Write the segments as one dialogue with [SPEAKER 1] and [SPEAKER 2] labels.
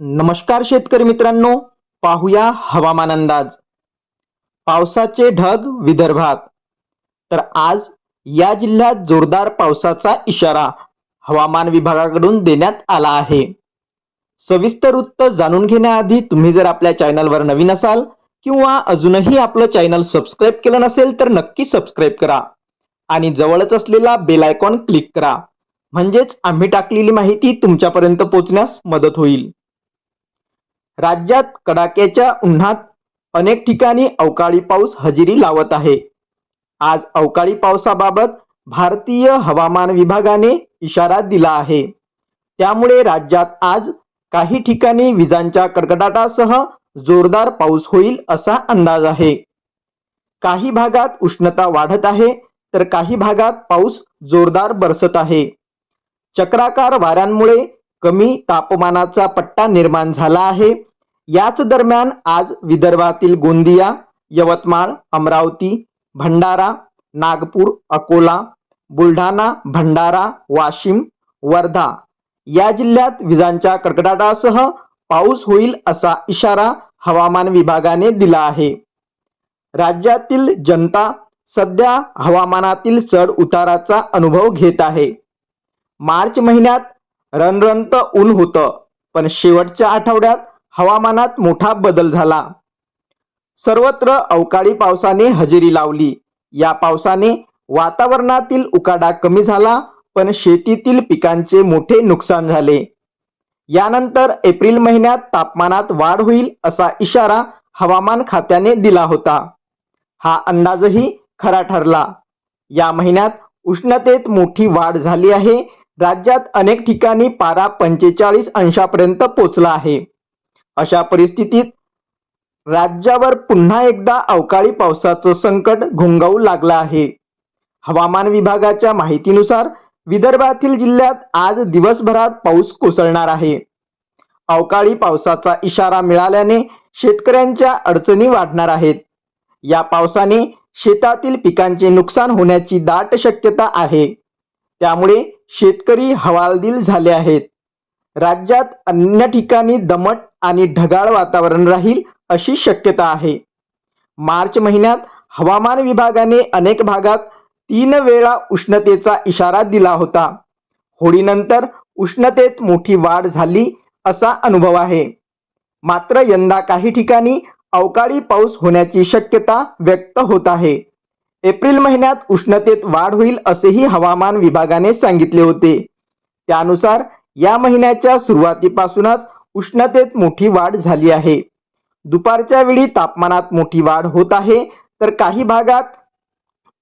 [SPEAKER 1] नमस्कार शेतकरी मित्रांनो पाहूया हवामान अंदाज. पावसाचे ढग विदर्भात. तर आज या जिल्ह्यात जोरदार पावसाचा इशारा हवामान विभागाकडून देण्यात आला आहे. सविस्तर वृत्त जाणून घेण्याआधी तुम्ही जर आपल्या चॅनलवर नवीन असाल किंवा अजूनही आपलं चॅनल सबस्क्राईब केलं नसेल तर नक्की सबस्क्राईब करा आणि जवळच असलेला बेल आयकॉन क्लिक करा. म्हणजेच आम्ही टाकलेली माहिती तुमच्यापर्यंत पोहोचण्यास मदत होईल. राज्यात कडाक्याच्या उन्हात अनेक ठिकाणी अवकाळी पाऊस हजेरी लावत आहे. आज अवकाळी पावसाबाबत भारतीय हवामान विभागाने इशारा दिला आहे. त्यामुळे राज्यात आज काही ठिकाणी विजांच्या कडकडाटासह जोरदार पाऊस होईल असा अंदाज आहे. काही भागात उष्णता वाढत आहे तर काही भागात पाऊस जोरदार बरसत आहे. चक्राकार वाऱ्यांमुळे कमी तापमानाचा पट्टा निर्माण झाला आहे. याच दरम्यान आज विदर्भातील गोंदिया यवतमाळ अमरावती भंडारा नागपूर अकोला बुलढाणा भंडारा वाशिम वर्धा या जिल्ह्यात विजांच्या कडकडाटासह पाऊस होईल असा इशारा हवामान विभागाने दिला आहे. राज्यातील जनता सध्या हवामानातील चढ उताराचा अनुभव घेत आहे. मार्च महिन्यात रणरणत ऊन होतं पण शेवटच्या आठवड्यात हवामानात मोठा बदल झाला. सर्वत्र अवकाळी पावसाने हजेरी लावली. या पावसाने वातावरणातील उकाडा कमी झाला पण शेतीतील पिकांचे मोठे नुकसान झाले. यानंतर एप्रिल महिन्यात तापमानात वाढ होईल असा इशारा हवामान खात्याने दिला होता. हा अंदाजही खरा ठरला. या महिन्यात उष्णतेत मोठी वाढ झाली आहे. राज्यात अनेक ठिकाणी पारा पंचेचाळीस अंशापर्यंत पोचला आहे. अशा परिस्थितीत राज्यावर पुन्हा एकदा अवकाळी पावसाचं संकट घोंगावू लागलं आहे. हवामान विभागाच्या माहितीनुसार विदर्भातील जिल्ह्यात आज दिवसभरात पाऊस कोसळणार आहे. अवकाळी पावसाचा इशारा मिळाल्याने शेतकऱ्यांच्या अडचणी वाढणार आहेत. या पावसाने शेतातील पिकांचे नुकसान होण्याची दाट शक्यता आहे. त्यामुळे शेतकरी हवालदिल झाले आहेत. राज्यात अन्य ठिकाणी दमट आणि ढगाळ वातावरण राहील अशी शक्यता आहे. मार्च महिन्यात हवामान विभागाने अनेक भागात तीन वेळा उष्णतेचा इशारा दिला होता. होळीनंतर उष्णतेत मोठी वाढ झाली असा अनुभव आहे. मात्र यंदा काही ठिकाणी अवकाळी पाऊस होण्याची शक्यता व्यक्त होत आहे. एप्रिल महिन्यात उष्णतेत वाढ होईल असेही हवामान विभागाने सांगितले होते. त्यानुसार या महिन्याच्या सुरुवातीपासूनच उष्णतेत मोठी वाढ झाली आहे. दुपारच्या वेळी तापमानात मोठी वाढ होत आहे तर काही भागात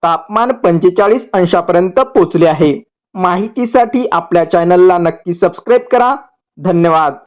[SPEAKER 1] तापमान पंचेचाळीस अंशापर्यंत पोचले आहे. माहितीसाठी आपल्या चॅनलला नक्की सबस्क्राईब करा. धन्यवाद.